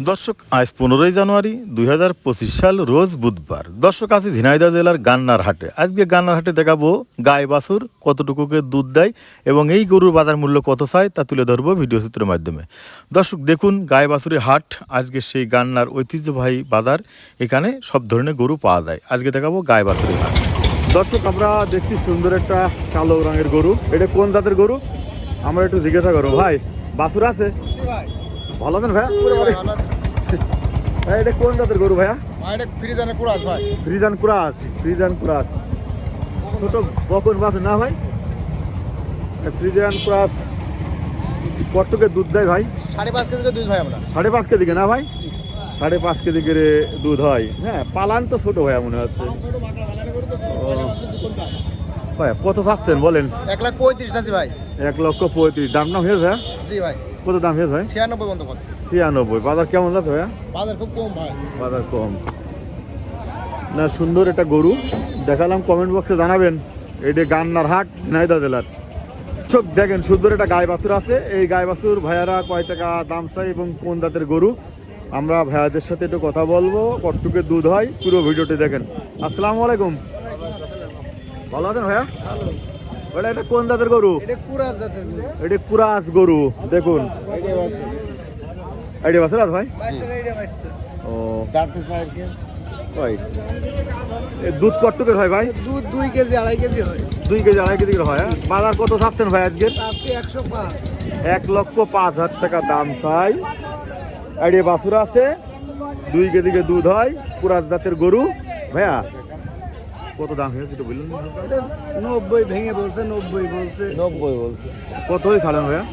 দর্শক, আজ পনেরোই জানুয়ারি দুই হাজার পঁচিশ সাল রোজ বুধবার। দর্শক, আছি ঝিনাইদা জেলার গান্নার হাটে আজকে গান্নার হাটে দেখাবো গায়ে বাছুর, কতটুকুকে দুধ দেয় এবং এই গরুর বাজার মূল্য কত চায় তা তুলে ধরবো ভিডিও চিত্রের মাধ্যমে। দর্শক, দেখুন গায়ে বাছুরের হাট, আজকে সেই গান্নার ঐতিহ্যবাহী বাজার, এখানে সব ধরনের গরু পাওয়া যায়। আজকে দেখাবো গায়ে বাছুরের হাট। দর্শক, আমরা দেখছি সুন্দর একটা কালো রঙের গরু। এটা কোন জাতের গরু? আমরা একটু জিজ্ঞাসা করব। ভাই, বাছুর আছে? ভালো আছেন ভাইয়া? ভাই এটা কোন জাতের গরু ভাইয়া? ফ্রিজানে কুড়াস ভাই। ফ্রিজান ক্রাস ফ্রিজান ক্রাস। ছোট বকন বাছুর না ভাই? এটা ফ্রিজান ক্রাস। কটকে দুধ দেয় ভাই? সাড়ে পাঁচ কেজি দুধ ভাই আমরা। সাড়ে পাঁচ কেজি না ভাই? সাড়ে পাঁচ কেজি করে দুধ হয়। হ্যাঁ পালান তো ছোট ভাইয়া মনে হচ্ছে। ভাই? কত চাচ্ছেন বলেন? এক লাখ পঁয়ত্রিশ আছে ভাই। এক লক্ষ পঁয়ত্রিশ। দাম না হয়েছে? জি ভাই। কত দাম হয়েছে ভাই ছিয়ানব্বই বন্ধ করছে। ছিয়ানব্বই। বাজার কেমন যাচ্ছে ভাইয়া? বাজার খুব কম ভাই। বাজার কম। না সুন্দর একটা গরু। দেখালাম কমেন্ট বক্সে জানাবেন। এটা গান্নার হাট নাইদা জেলার। সব দেখেন সুন্দর একটা গায়ে বাছুর আছে। এই গায়ে বাছুর ভাইয়ারা কয় টাকা দাম চাই এবং কোন জাতের গরু? আমরা ভাইয়াদের সাথে একটু কথা বলব। কটটুকে দুধ হয় পুরো ভিডিওটি দেখেন। আসসালামু আলাইকুম। ভালো আছেন ভাইয়া? ওটা এটা কোন জাতের গরু? এটা কুরাস গরু। দেখুন। আইডিয়া বাছুর আছে ভাই? ও। দুধ কটটুকের হয় ভাই? দুধ দুই কেজি আড়াই কেজি হয়। দুই কেজি আড়াই কেজি করে হয় হ্যাঁ? বাজার কত চাচ্ছেন ভাই আজকে? একশো পাঁচ। এক লক্ষ পাঁচ হাজার টাকা দাম চাই। আইডিয়া বাছুর আছে। দুই কেজি করে দুধ হয় পুরাত জাতের গরু। ভাইয়া কত দাম হয়েছে একটু বললেন এটা নব্বই ভেঙে বলছে নব্বই বলছে। নব্বই বলছে। কত হয়ে ছাড়েন ভাইয়া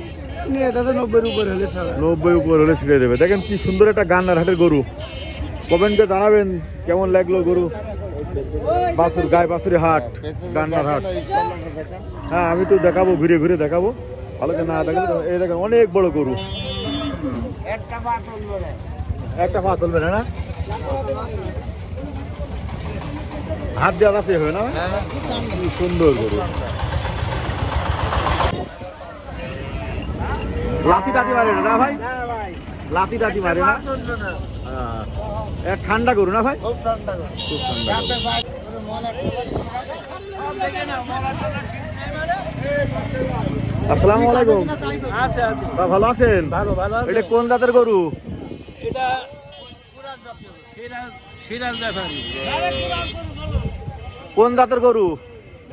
নিয়ে নব্বইয়ের উপর হলে ছাড়া নব্বই উপর হলে ছিঁড়ে দেবে। দেখেন কি সুন্দর একটা গান্নার হাটের গরু। কমেন্টে জানাবেন কেমন লাগল গরু? বাছুর গায়ে হাট গান্নার হাট। হ্যাঁ আমি তো দেখাবো ঘুরে ঘুরে দেখাবো। ভালো করে না দেখাবো এই দেখেন অনেক বড় গরু। একটা পা তুলবে না না? হাত দেওয়া আছে হবে না? সুন্দর গরু লাঠি টাতি মারে না ভাই? লাঠি টাতি মারে না। ঠান্ডা করু না ভাই? খুব ঠান্ডা খুব ঠান্ডা আসসালামু আলাইকুম। আচ্ছা আচ্ছা। ভালো আছেন? ভালো ভালো এটা কোন জাতের গরু? এটা সিরাজ সিরাজ ব্যাপারী কোন জাতের গরু?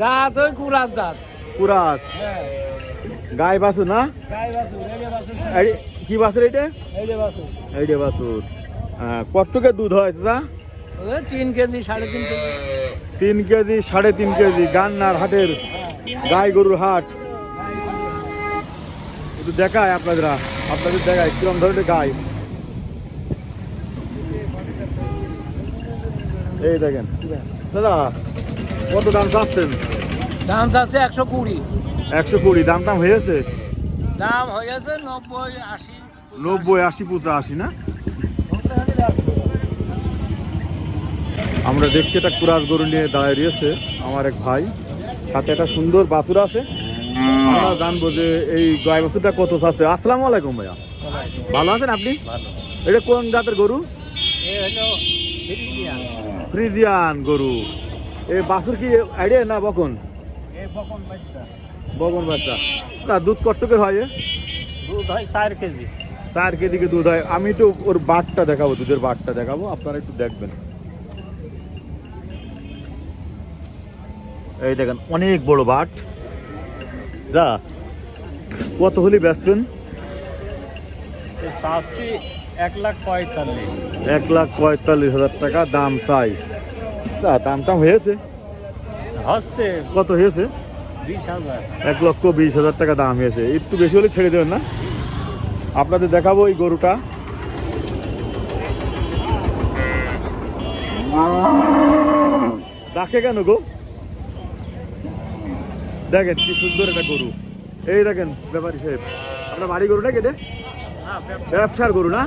জাত ওই কুরাজ জাত। কুরাস। হ্যাঁ। গাই বাছুর না? কি বাছুর এটা এইটা বাছুর। হ্যাঁ, কতটুকে দুধ হয় দাদা তিন কেজি সাড়ে তিন কেজি। তিন কেজি সাড়ে তিন কেজি গান্নার হাটের গাই গরুর হাট। একটু দেখায় আপনাদের আপনাদের দেখায় কিরম ধরনের গাই? এই দেখেন। দাদা কত দাম চাচ্ছেন? দাম চাচ্ছে একশো কুড়ি। একশো কুড়ি দাম টাম হয়েছে? দাম হয়ে গেছে নব্বই আশি নব্বই আশি পঁচা আশি না? আমরা দেখছি একটা কুরাস গরু নিয়ে দাঁড়িয়ে রয়েছে আমার এক ভাই। সাথে একটা সুন্দর বাছুর আছে। আমরা জানব যে এই গাই বাছুরটা কত আছে আসসালামু আলাইকুম ভাইয়া। ভালো আছেন আপনি? এটা কোন জাতের গরু? ফিরিজিয়ান গরু। এই বাছুর কি আইডিয়া না বকন? এ বকন বাচ্চা। না দুধ কট্টকের হয় দুধ হয় চার কেজি। চার কেজি কে দুধ হয়? আমি তো ওর বাটটা দেখাবো দুধের বাটটা দেখাবো আপনারা একটু দেখবেন। এই দেখেন অনেক বড় বাট। যা কত হলে বেচবেন? চাষি এক লাখ পঁয়তাল্লিশ। এক লাখ পঁয়তাল্লিশ হাজার টাকা দাম চাই। দাম টাম হয়েছে। হচ্ছে। কত হয়েছে? বিশ হাজার। এক লক্ষ বিশ হাজার টাকা দাম হয়েছে। একটু বেশি হলে ছেড়ে দেবেন না? আপনাদের দেখাবো এই গরুটা। ডাকে কেন গো? দেখেন কি সুন্দর একটা গরু। এই দেখেন ব্যাপারী সাহেব। আপনার বাড়ি গরু না কেটে ব্যবসার গরু না?